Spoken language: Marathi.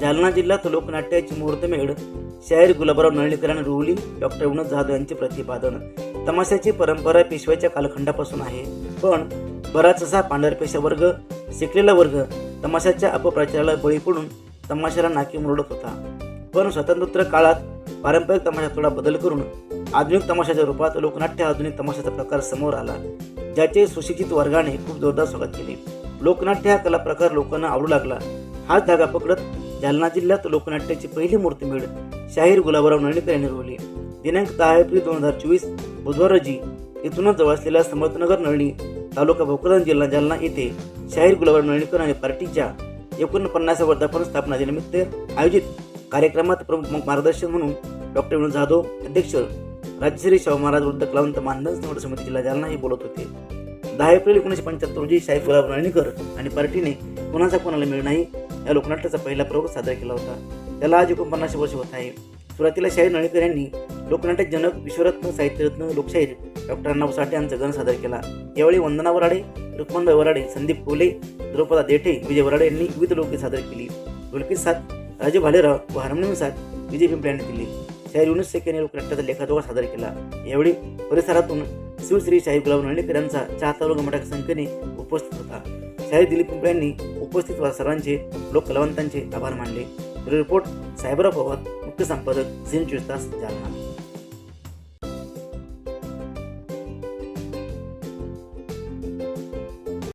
जालना जिल्ह्यात लोकनाट्याची मुहूर्तमेढ शाहीर गुलाबराव नळीकरण आणि रुवली डॉक्टर विनोद जाधव यांचे प्रतिपादन. तमाशाची परंपरा पेशव्याच्या कालखंडापासून आहे. पण बराचसा पांढरपेशा वर्ग शिकलेला वर्ग तमाशाच्या अपप्रचाराला बळी पडून तमाशाला नाकी मुरडत होता. पण स्वातंत्र्य काळात पारंपरिक तमाशा थोडा बदल करून आधुनिक तमाशाच्या रूपात लोकनाट्य आधुनिक तमाशाचा प्रकार समोर आला ज्याचे सुशिक्षित वर्गाने खूप जोरदार स्वागत केले. लोकनाट्य हा कला प्रकार लोकांना आवडू लागला. हाच धागा पकडत जालना जिल्ह्यात लोकनाट्याची पहिली मूर्तीमेढ शाहीर गुलाबराव नळीकर यांनी रोवली. दिनांक दहा एप्रिल दोन हजार चोवीस बुधवार रोजी इथूनच जवळ असलेल्या समर्थनगर नळणी तालुका भोकरदन जिल्हा जालना येथे शाहीर गुलाबराव नळीकर आणि पार्टीच्या एकोणपन्नास वर्धापन स्थापना दिनानिमित्त आयोजित कार्यक्रमात प्रमुख मार्गदर्शन म्हणून डॉक्टर विनोद जाधव अध्यक्ष राजश्री शाहू महाराज वृद्ध कलावंत मानधन निवड समिती जिल्हा जालना हे बोलत होते. दहा एप्रिल एकोणीसशे पंच्याहत्तर रोजी शाहीर गुलाब राणीकर आणि पार्टीने कोणाचा कोणाला मिळ नाही या लोकनाट्याचा पहिला प्रयोग सादर केला होता. त्याला आज एकोणपन्नास वर्ष होत आहे. सुरुवातीला शाहीर नळीकर यांनी लोकनाट्य जनक विश्वरत्न साहित्यरत्न लोकशाहीर डॉक्टर अण्णाभाऊ साठे यांचा गण सादर केला. यावेळी वंदना वराडे रुक्मणबाई वराडे संदीप कोले द्रौपदा देठे विजय वराडे यांनी विविध लोके सादर केली. ढोलकी साथ राजू भालेराव व हार्मोनियम साथ विजय पिंपळे यांनी दिली. शाहीर युनुस शेख यांनी लोकनाट्याचा लेखाजोखा सादर केला. यावेळी परिसरातून शिवश्री शाहीर गुलाब नळीकर यांचा चाहता वर्ग मोठ्या संख्येने उपस्थित होता. शाहीर दिलीप पिंपळे यांनी उपस्थित सर्वांचे लोक कलावंतांचे आभार मानले. रिपोर्ट सायबर पवार मुख्य संपादक झिन चुस्तास जालना.